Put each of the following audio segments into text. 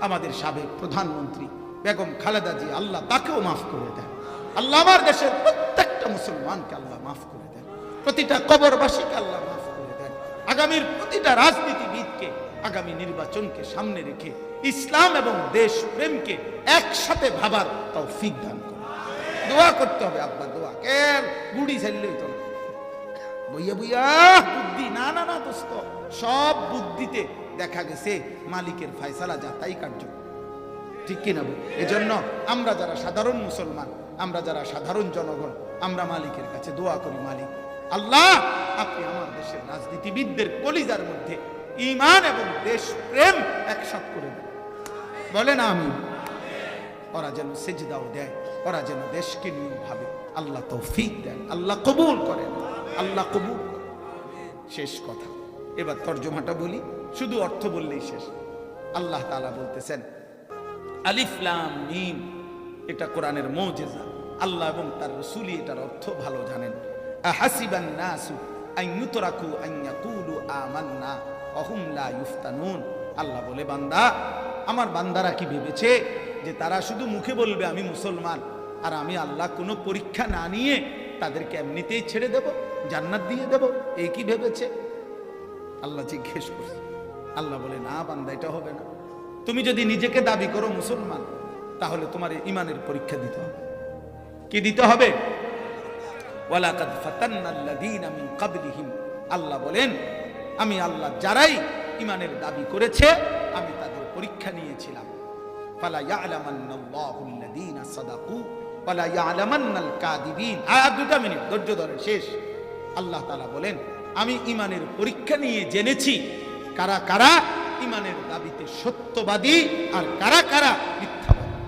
আমাদের সাবেক প্রধানমন্ত্রী বেগম খালেদা জি, আল্লাহ তাকেও মাফ করে দেন। আল্লাহ আমার দেশের প্রত্যেকটা মুসলমানকে আল্লাহ মাফ করে দেন। প্রতিটা কবরবাসীকে আল্লাহ মাফ করে দেন। আগামীর প্রতিটা রাজনীতিবিদকে, আগামী নির্বাচনকে সামনে রেখে ইসলাম এবং দেশ প্রেমকে একসাথে ভাবার তাও ফিক দান করে দোয়া করতে হবে, আব্বা, দোয়া। কেন? চাইলেই তো বইয়া বইয়া, বুদ্ধি। না না না, দোস্ত। সব বুদ্ধিতে দেখা গেছে মালিকের ফায়সালা যা তাই কার্য। ঠিক কিনা এজন্য আমরা যারা সাধারণ মুসলমান, আমরা যারা সাধারণ জনগণ, আমরা মালিকের কাছে দোয়া করি, মালিক, আল্লাহ, আপনি আমার দেশের রাজনীতিবিদদের কলিজার মধ্যে ইমান এবং দেশ প্রেম একসাথ করে দেন। বলে না আমি ওরা যেন সেজদাও দেয়, ওরা যেন দেশকে নিয়ে ভাবে। আল্লাহ তৌফিক দেন, আল্লাহ কবুল করেন, আল্লাহ কবুল। শেষ কথা। এবার তর্জমাটা বলি, শুধু অর্থ বললেই শেষ। আল্লাহ তাআলা বলতেছেন আলিফলাম মিম, এটা কোরআনের মৌজেজা। আল্লাহ এবং তার রসুলি এটার অর্থ ভালো জানেন। ইফতানুন আল্লাহ বলে, বান্দা, আমার বান্দারা কি ভেবেছে যে তারা শুধু মুখে বলবে আমি মুসলমান, আর আমি আল্লাহ কোনো পরীক্ষা না নিয়ে তাদেরকে এমনিতেই ছেড়ে দেব, জান্নাত দিয়ে দেব? এই কি ভেবেছে? আল্লাহ জিজ্ঞেস করছে। আল্লাহ বলে, না বান্দা, এটা হবে না। তুমি যদি নিজেকে দাবি করো মুসলমান, তাহলে তোমার ইমানের পরীক্ষা দিতে হবে। কি দিতে হবে? আল্লাহ বলেন, আমি আল্লাহ যারাই ইমানের দাবি করেছে, আমি তাদের পরীক্ষা নিয়েছিলাম। আয়াত দুটা মিনিট, ধৈর্য ধরে, শেষ। আল্লাহ তাআলা বলেন আমি ইমানের পরীক্ষা নিয়ে জেনেছি কারা কারা ইমানের দাবিতে সত্যবাদী আর কারা কারা মিথ্যাবাদী।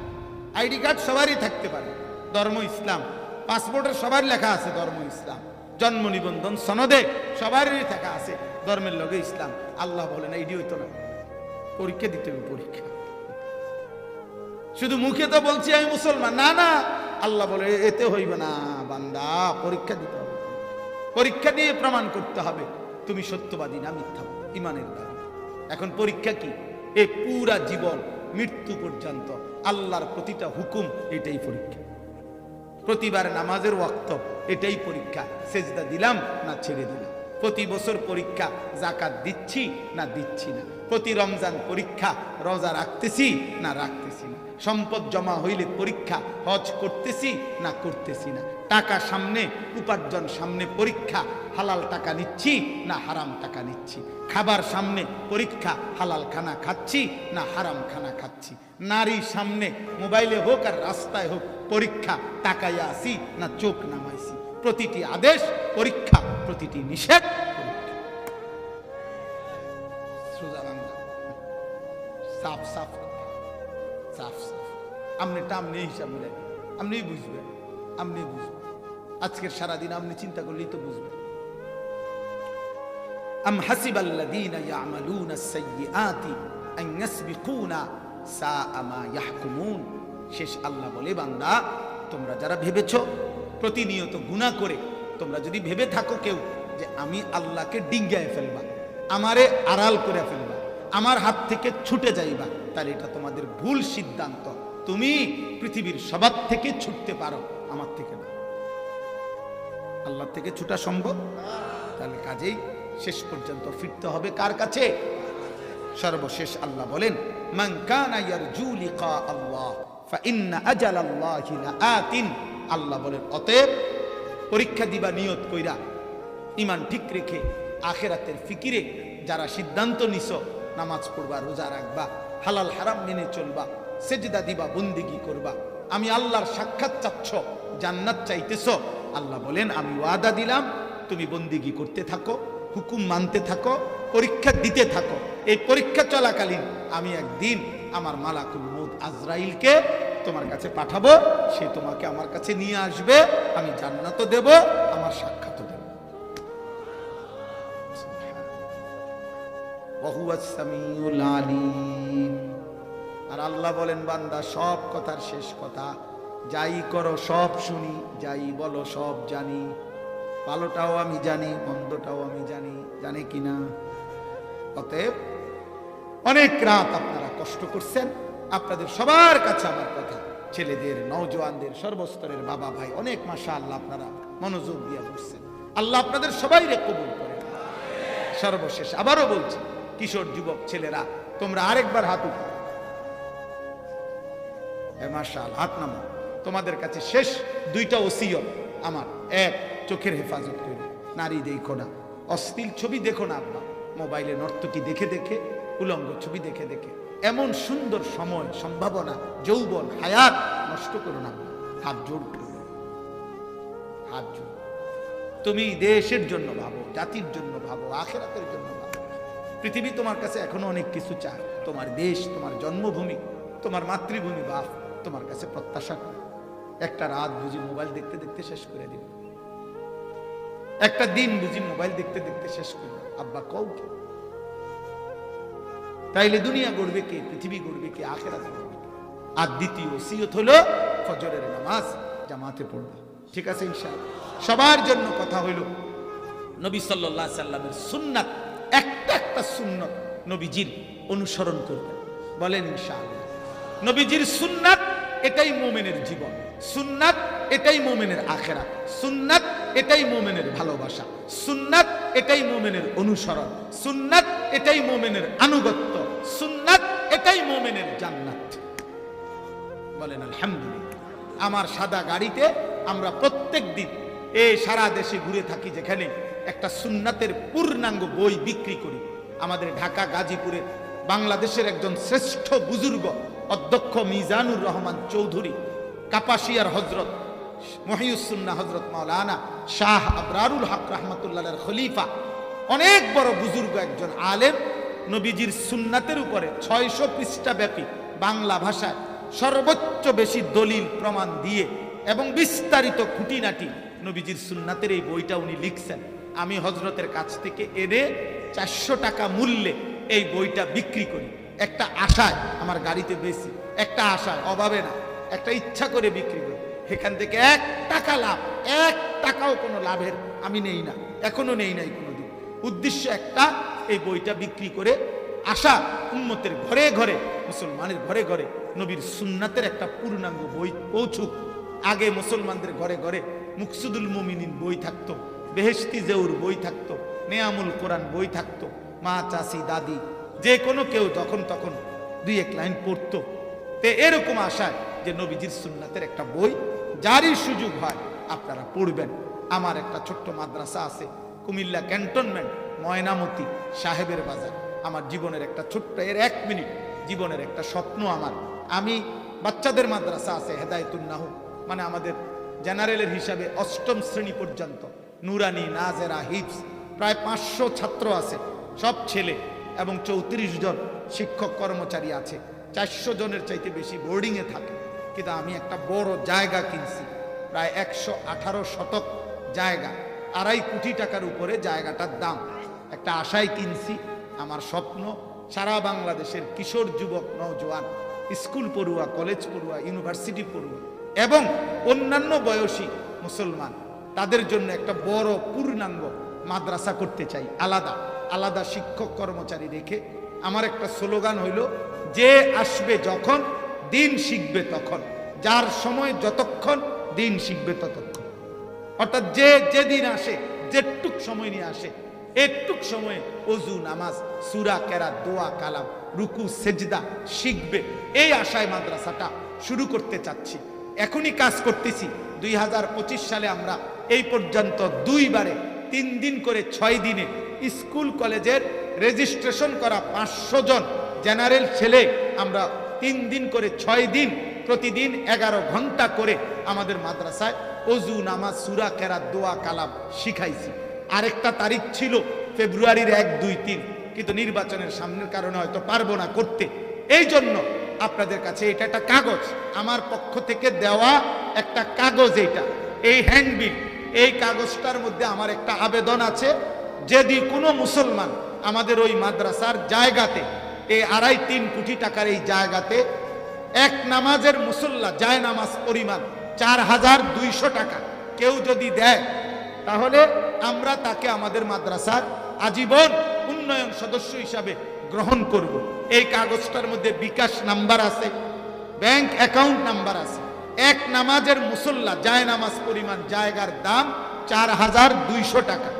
আইডি কার্ড সবারই থাকতে পারে। ধর্ম ইসলাম, পাসপোর্টের সবার লেখা আছে ধর্ম ইসলাম। জন্ম নিবন্ধন সনদে সবারই থাকা আছে ধর্মের লগে ইসলাম। আল্লাহ বলেন এইডি হইতো না। পরীক্ষা দিতে হবে, পরীক্ষা। শুধু মুখে তো বলছি আমি মুসলমান। না না। আল্লাহ বলে এতে হইবে না বান্দা, পরীক্ষা দিতে পরীক্ষা দিয়ে প্রমাণ করতে হবে। তুমি সত্যবাদী না মিথ্যা, ইমানের দাবি এখন পরীক্ষা কি? এই পুরা জীবন, মৃত্যু পর্যন্ত আল্লাহর প্রতিটা হুকুম এটাই পরীক্ষা। প্রতিবার নামাজের ওয়াক্ত, এটাই পরীক্ষা। সেজদা দিলাম না ছেড়ে দিলাম। প্রতি বছর পরীক্ষা জাকাত দিচ্ছি না দিচ্ছি না। প্রতি রমজান পরীক্ষা, রোজা রাখতেছি না রাখতেছি না। সম্পদ জমা হইলে পরীক্ষা, হজ করতেছি না করতেছি না। টাকা সামনে, উপার্জন সামনে, পরীক্ষা, হালাল টাকা নিচ্ছি না হারাম টাকা নিচ্ছি। খাবার সামনে, পরীক্ষা, হালাল খানা খাচ্ছি না হারাম খানা খাচ্ছি। নারী সামনে, মোবাইলে হোক আর রাস্তায় হোক, পরীক্ষা টাকায় আসি না চোখ নামাইছি। প্রতিটি আদেশ, পরীক্ষা, প্রতিটি নিষেধ। সাফ সাফ সাফ আপনি হিসাব মিলাই আপনি বুঝবেন। আপনি বুঝবেন। আজকের সারাদিন আপনি চিন্তা করলেই তো বুঝবেন। আম হাসিব হাসিবাল্লাদিনা ইয়ামালুনা সাইয়্যাতি আন ইয়াসবিকুনা সা আমা ইয়াহকুমুন। শেষ আল্লাহ বলে, বান্দা, তোমরা যারা ভেবেছো, প্রতিনিয়ত গুনাহ করে, তোমরা যদি ভেবে থাকো কেউ, যে আমি আল্লাহকে ডিঙ্গায় ফেলবা, আমারে আড়াল করে ফেলবা, আমার হাত থেকে ছুটে যাইবা, তাহলে এটা তোমাদের ভুল সিদ্ধান্ত। তুমি পৃথিবীর সবার থেকে ছুটতে পারো, আমার থেকে না। আল্লাহ থেকে ছুটা সম্ভব। তাহলে কাজেই শেষ পর্যন্ত ফিরতে হবে কার কাছে? সর্বশেষ আল্লাহ বলেন আল্লাহ বলেন, অতএব পরীক্ষা দিবা, নিয়ত কইরা ইমান ঠিক রেখে আখেরাতের ফিকিরে যারা সিদ্ধান্ত নিছ, নামাজ পড়বা, রোজা রাখবা, হালাল হারাম মেনে চলবা, সেজদা দিবা, বন্দিগি করবা, আমি আল্লাহর সাক্ষাৎ চাচ্ছ, জান্নাত চাইতেছ আল্লাহ বলেন, আমি ওয়াদা দিলাম, তুমি বন্দিগি করতে থাকো, হুকুম মানতে থাকো, পরীক্ষা দিতে থাকো। এই পরীক্ষা চলাকালীন আমি একদিন আমার মালাকুল মৌত আজরাইলকে তোমার কাছে পাঠাবো, সে তোমাকে আমার কাছে নিয়ে আসবে, আমি জান্নাতও দেব, আমার সাক্ষাৎও দেব। আর আল্লাহ বলেন, বান্দা, সব কথার শেষ কথা যাই করো সব শুনি, যাই বলো সব জানি। ভালোটাও আমি জানি, মন্দটাও আমি জানি জানি কিনা? অতএব অনেক রাত আপনারা কষ্ট করছেন। আপনাদের সবার কাছে আমার কথা। ছেলেদের, নওজোয়ানদের, সর্বস্তরের বাবা ভাই, অনেক মাসা আল্লাহ আপনারা মনোযোগ দিয়ে বসছেন আল্লাহ আপনাদের সবাই রে কবুল করেন সর্বশেষ আবারও বলছি, কিশোর যুবক ছেলেরা, তোমরা আরেকবার হাত এ মাশাল হাত নামো তোমাদের কাছে শেষ দুইটা ওসিয়ত আমার। এক, চোখের হেফাজত করো। নারী দেখো না। অশ্লীল ছবি দেখো না আব্বা। মোবাইলে নর্তকী দেখে দেখে, উলঙ্গ ছবি দেখে দেখে। এমন সুন্দর সময়, সম্ভাবনা, যৌবন, হায়াত নষ্ট করো না হাত জোর হাত জোর তুমি দেশের জন্য ভাবো, জাতির জন্য ভাবো, আখেরাতের জন্য ভাবো। পৃথিবী তোমার কাছে এখনও অনেক কিছু চায়। তোমার দেশ, তোমার জন্মভূমি, তোমার মাতৃভূমি বাপ তোমার কাছে প্রত্যাশা করে। একটা রাত বুঝি মোবাইল দেখতে দেখতে শেষ করে দিল একটা দিন বুঝি মোবাইল দেখতে দেখতে শেষ করবে। আব্বা, কও কে? তাইলে দুনিয়া গড়বে কে? পৃথিবী গড়বে কে? আখেরাত গড়বে? আর দ্বিতীয় সিয়ত হলো ফজরের নামাজ জামাতে পড়বা। ঠিক আছে, ইনশাআল্লাহ? সবার জন্য কথা হইল, নবী সাল্লাল্লাহু সাল্লামের সুন্নাত, একটা একটা সুন্নত নবীজির অনুসরণ করবেন। বলেন, ইনশাআল্লাহ। নবীজির সুন্নাত এটাই মোমেনের জীবন। সুন্নাত এটাই মোমেনের আখেরা সুন্নাত এটাই মোমেনের ভালোবাসা। সুন্নাত এটাই মোমেনের অনুসরণ। সুন্নাত এটাই মোমেনের আনুগত্য। সুন্নাত এটাই মোমেনের জান্নাত। বলেন, আলহামদুলিল্লাহ, আমার সাদা গাড়িতে আমরা প্রত্যেক দিন এই সারা দেশে ঘুরে থাকি যেখানে একটা সুন্নাতের পূর্ণাঙ্গ বই বিক্রি করি। আমাদের ঢাকা গাজীপুরে বাংলাদেশের একজন শ্রেষ্ঠ বুজুর্গ অধ্যক্ষ মিজানুর রহমান চৌধুরী, কাপাসিয়ার হজরত মহিউসুন্না হজরত মাওলানা শাহ আবরারুল হক রহমতুল্লাহ খলিফা, অনেক বড় বুজুর্গ একজন আলেম, নবীজির সুন্নাতের উপরে ছয়শো পৃষ্ঠা ব্যাপী বাংলা ভাষায় সর্বোচ্চ বেশি দলিল প্রমাণ দিয়ে এবং বিস্তারিত খুঁটিনাটি নবীজির সুন্নাতের এই বইটা উনি লিখছেন। আমি হজরতের কাছ থেকে এনে চারশো টাকা মূল্যে এই বইটা বিক্রি করি। একটা আশায় আমার গাড়িতে বেশি, একটা আশায়, অভাবে না, একটা ইচ্ছা করে বিক্রি করি। এখান থেকে এক টাকা লাভ, এক টাকাও কোনো লাভের আমি নেই না, এখনও নেই নাই কোনোদিন। উদ্দেশ্য একটা, এই বইটা বিক্রি করে আশা উন্মতের ঘরে ঘরে, মুসলমানের ঘরে ঘরে, নবীর সুন্নাতের একটা পূর্ণাঙ্গ বই পৌঁছুক। আগে মুসলমানদের ঘরে ঘরে মুকসুদুল মুমিনিন বই থাকতো, বেহেশতি জেউর বই থাকতো, নেয়ামুল কোরআন বই থাকতো, মা, চাষি, দাদি যে কোনো কেউ যখন তখন দুই এক লাইন পড়তো। তে এরকম আশায় যে নবীজির সুন্নাতের একটা বই যারই সুযোগ হয় আপনারা পড়বেন। আমার একটা ছোট্ট মাদ্রাসা আছে, কুমিল্লা ক্যান্টনমেন্ট, ময়নামতি, সাহেবের বাজার। আমার জীবনের একটা ছোট্ট, এর এক মিনিট জীবনের একটা স্বপ্ন আমার। আমি বাচ্চাদের মাদ্রাসা আছে, হেদায়তুন্নাহ মানে আমাদের জেনারেলের হিসাবে অষ্টম শ্রেণি পর্যন্ত। নুরানি, নাজেরা হিপস প্রায় পাঁচশো ছাত্র আছে, সব ছেলে। এবং চৌত্রিশ জন শিক্ষক কর্মচারী আছে। চারশো জনের চাইতে বেশি বোর্ডিংয়ে থাকে। কিন্তু আমি একটা বড় জায়গা কিনছি। প্রায় একশো আঠারো শতক জায়গা। আড়াই কোটি টাকার উপরে জায়গাটার দাম। একটা আশায় কিনছি। আমার স্বপ্ন সারা বাংলাদেশের কিশোর যুবক, নওজোয়ান, স্কুল পড়ুয়া, কলেজ পড়ুয়া, ইউনিভার্সিটি পড়ুয়া এবং অন্যান্য বয়সী মুসলমান, তাদের জন্য একটা বড় পূর্ণাঙ্গ মাদ্রাসা করতে চাই। আলাদা। আলাদা শিক্ষক কর্মচারী রেখে আমার একটা স্লোগান হইল, যে আসবে যখন, দিন শিখবে তখন। যার সময় যতক্ষণ, দিন শিখবে ততক্ষণ। অর্থাৎ যে যেদিন আসে, যেটুক সময় নিয়ে আসে একটুক সময়ে অজু, নামাজ, সুরা কেরা দোয়া, কালাম, রুকু, সেজদা শিখবে। এই আশায় মাদ্রাসাটা শুরু করতে চাচ্ছি। এখনই কাজ করতেছি। দুই হাজার পঁচিশ সালে আমরা এই পর্যন্ত দুইবারে, তিন দিন করে ছয় দিনে স্কুল কলেজের রেজিস্ট্রেশন করা পাঁচশো জন জেনারেল ছেলে আমরা তিন দিন করে ছয় দিন, প্রতিদিন এগারো ঘণ্টা করে আমাদের মাদ্রাসায় অজু, নামাজ, সুরা কেরা দোয়া, কালাম শিখাইছি। আরেকটা তারিখ ছিল ফেব্রুয়ারির এক, দুই, তিন। কিন্তু নির্বাচনের সামনের কারণে হয়তো পারব না করতে। এই জন্য আপনাদের কাছে এটা একটা কাগজ। আমার পক্ষ থেকে দেওয়া একটা কাগজ এটা। এই হ্যান্ডবিল এই কাগজটার মধ্যে আমার একটা আবেদন আছে। যদি কোনো মুসলমান আমাদের ওই মাদ্রাসার জায়গাতে এই আড়াই তিন কোটি টাকার এই জায়গাতে এক নামাজের মুসল্লা যায় নামাজ পরিমাণ চার হাজার দুইশো টাকা কেউ যদি দেয়, তাহলে আমরা তাকে আমাদের মাদ্রাসার আজীবন উন্নয়ন সদস্য হিসাবে গ্রহণ করব। এই কাগজটার মধ্যে বিকাশ নাম্বার আছে, ব্যাংক অ্যাকাউন্ট নাম্বার আছে। এক নামাজের মুসল্লা যায় নামাজ পরিমাণ জায়গার দাম চার হাজার দুইশো টাকা।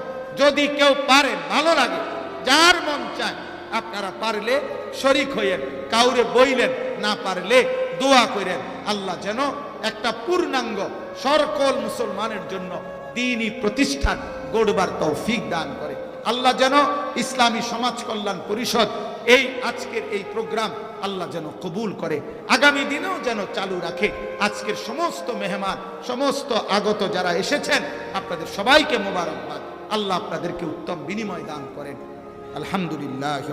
যদি কেউ পারেন ভালো লাগে। যার মন চায়, আপনারা পারলে শরিক হইয়েন, কাউরে বইলেন না পারলে দোয়া করেন। আল্লাহ যেন একটা পূর্ণাঙ্গ সকল মুসলমানের জন্য দিনই প্রতিষ্ঠান গড়বার তৌফিক দান করে। আল্লাহ যেন ইসলামী সমাজ কল্যাণ পরিষদ এই আজকের এই প্রোগ্রাম আল্লাহ যেন কবুল করে। আগামী দিনেও যেন চালু রাখে। আজকের সমস্ত মেহমান, সমস্ত আগত যারা এসেছেন, আপনাদের সবাইকে মোবারকবাদ। আল্লাহ আপনাদেরকে উত্তম বিনিময় দান করেন। আলহামদুলিল্লাহ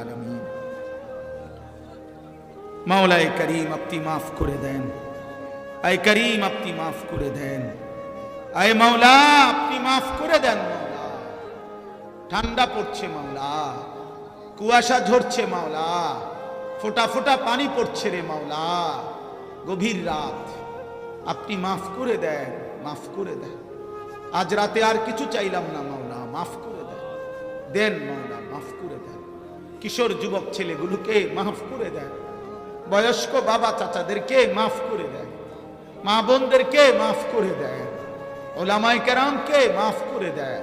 আলমিন। মাওলায় করিম আপনি মাফ করে দেন। আয় করিম আপনি মাফ করে দেন। আয় মাওলা, আপনি মাফ করে দেন মাওলা। ঠান্ডা পড়ছে মাওলা, কুয়াশা ঝরছে মাওলা, ফোটা ফোটা পানি পড়ছে রে মাওলা। গভীর রাত, আপনি মাফ করে দেন, মাফ করে দেন। আজ রাতে আর কিছু চাইলাম না মাওলা মাফ করে দেন দেন মাওলা মাফ করে দেন কিশোর যুবক ছেলেগুলোকে মাফ করে দেন বয়স্ক বাবা চাচাদেরকে মাফ করে দেন মা বোনদেরকে মাফ করে দেন ওলামাই কেরামকে মাফ করে দেন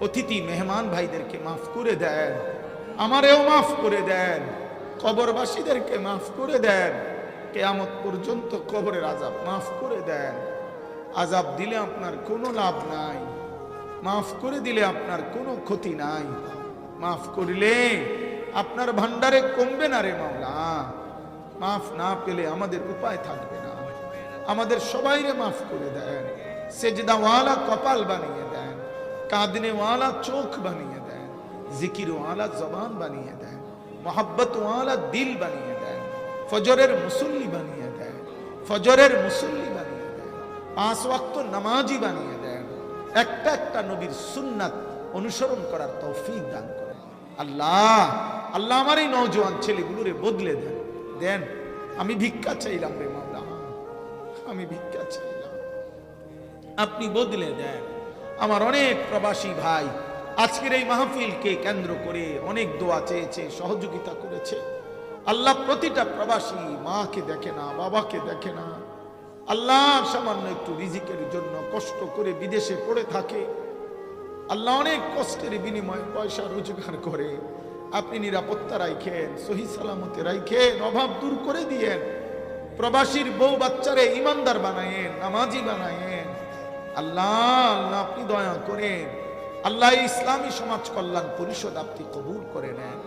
অতিথি মেহমান ভাইদেরকে মাফ করে দেন আমারেও মাফ করে দেন কবরবাসীদেরকে মাফ করে দেন কেয়ামত পর্যন্ত কবরের আজাব মাফ করে দেন আজাব দিলে আপনার কোনো লাভ নাই। মাফ করে দিলে আপনার কোনো ক্ষতি নাই। মাফ করলে আপনার ভান্ডারে কমবে না রে মাওলা। মাফ না পেলে আমাদের উপায় থাকবে না। আমাদের সবাইরে মাফ করে দেন। সেজদাওয়ালা কপাল বানিয়ে দেন। কাঁদনেওয়ালা চোখ বানিয়ে দেন। জিকিরওয়ালা জবান বানিয়ে দেন। মোহাব্বতওয়ালা দিল বানিয়ে দেন। ফজরের মুসল্লি বানিয়ে দেন। ফজরের মুসল্লি পাঁচ ওয়াক্ত নামাজি বানিয়ে দেন একটা একটা নবীর সুন্নাত অনুসরণ করার তৌফিক দান করেন আল্লাহ আল্লাহ আমার এই নওজোয়ান ছেলেগুলোরে বদলে দেন। দেন, আমি ভিক্ষা চাইলাম রে মাওলা আমি ভিক্ষা চাইলাম। আপনি বদলে দেন। আমার অনেক প্রবাসী ভাই আজকের এই মাহফিলকে কেন্দ্র করে অনেক দোয়া চেয়েছে, সহযোগিতা করেছে। আল্লাহ প্রতিটা প্রবাসী মাকে দেখে না, বাবাকে দেখে না। আল্লাহ সামান্য একটু রিজিকের জন্য কষ্ট করে বিদেশে পড়ে থাকে। আল্লাহ অনেক কষ্টের বিনিময়ে পয়সা রোজগার করে। আপনি নিরাপত্তা রাখেন সহি সালামতে রাখেন অভাব দূর করে দিয়েন। প্রবাসীর বউ বাচ্চারে ইমানদার বানায়েন, নামাজি বানায়েন। আল্লাহ আল্লাহ আপনি দয়া করেন। আল্লাহ ইসলামী সমাজ কল্যাণ পরিষদ আপনি কবুল করে নেন।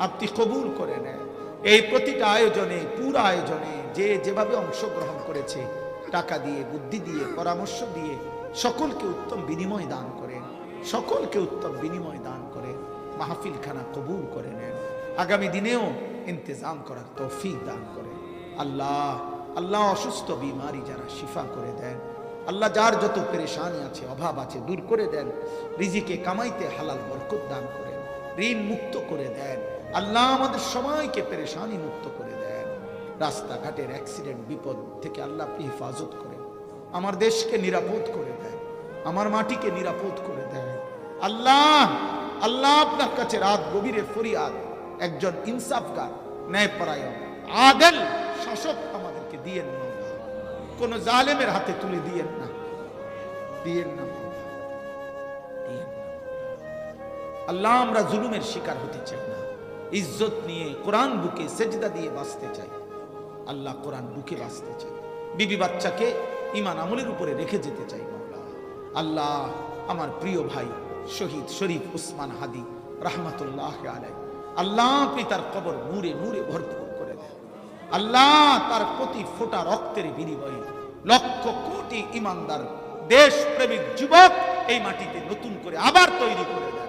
আপনি কবুল করে নেন। এই প্রতিটা আয়োজনে, পুরো আয়োজনে যে যেভাবে অংশগ্রহণ করেছে, টাকা দিয়ে, বুদ্ধি দিয়ে, পরামর্শ দিয়ে, সকলকে উত্তম বিনিময় দান করেন, সকলকে উত্তম বিনিময় দান করে মাহফিলখানা কবুল করে নেন। আগামী দিনেও ইন্তজাম করার তৌফিক দান করে আল্লাহ আল্লাহ অসুস্থ বিমারি যারা শিফা করে দেন, আল্লাহ যার যত পেরেশানি আছে, অভাব আছে, দূর করে দেন, রিজিকে কামাইতে হালাল বরকত দান করেন, ঋণ মুক্ত করে দেন আল্লাহ আমাদের সবাইকে পেরেশানি মুক্ত করে দেন। রাস্তাঘাটের অ্যাক্সিডেন্ট বিপদ থেকে আল্লাহ আপনি হেফাজত করেন। আমার দেশকে নিরাপদ করে দেন। আমার মাটিকে নিরাপদ করে দেন। আল্লাহ আল্লাহ আপনার কাছে রাত গভীরে ফরিয়াদ। একজন ইনসাফগার, ন্যায়পরায়ণ, আদেল শাসক আমাদেরকে দিয়েন না কোন জালেমের হাতে তুলে দিয়েন না। দিয়েন না। আল্লাহ আমরা জুলুমের শিকার হতে চাই না। ইজ্জত নিয়ে কোরআন বুকে সেজদা দিয়ে বাঁচতে চাই আল্লাহ কোরআন বুকে বাঁচতে চাই বিবি বাচ্চাকে ইমান আমলের উপরে রেখে যেতে চাই মাওলা। আল্লাহ আমার প্রিয় ভাই শহীদ শরীফ উসমান হাদি রহমতুল্লাহ আলাই আল্লাহ আপনি তার কবর নূরে নূরে ভরপুর করে দেন। আল্লাহ তার প্রতি ফোটা রক্তের বিনিময়ে লক্ষ কোটি ইমানদার দেশ প্রেমিক যুবক এই মাটিতে নতুন করে আবার তৈরি করে দেন।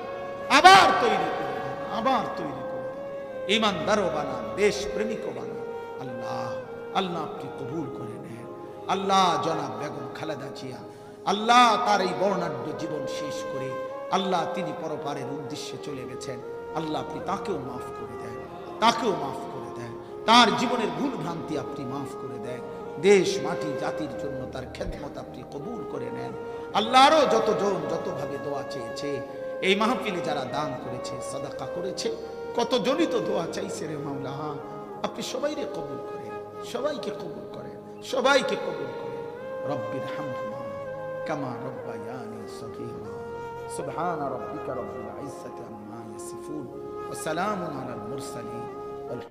আবার তৈরি করে দেন, আবার তৈরি ইমানদারও বানান দেশ প্রেমিকও বানান। আল্লাহ আল্লাহ আপনি কবুল করে নেন। আল্লাহ জনাব বেগম খালেদা জিয়া, আল্লাহ তার এই বর্ণাঢ্য জীবন শেষ করে আল্লাহ তিনি পরপারের উদ্দেশ্যে চলে গেছেন। আল্লাহ আপনি তাকেও মাফ করে দেন, তাকেও মাফ করে দেন। তার জীবনের ভুল ভ্রান্তি আপনি মাফ করে দেন। দেশ, মাটি, জাতির জন্য তার খেদমত আপনি কবুল করে নেন। আল্লাহরও যতজন যতভাবে দোয়া চেয়েছে, এই মাহফিলে যারা দান করেছে, সাদাকা করেছে কত জনিত দোয়া চাইছে রে মাওলা। আপনি সবাইরে কবুল করেন, সবাইকে কবুল করেন, সবাইকে কবুল করেন। রব্বির হামহুমা কামা রব্বায়ানি সগীরা। সুবহান রব্বিকা রব্বিল ইজ্জাতি আম্মা ইয়াসিফুন। ওয়া সালামুন আলাল মুরসালিন।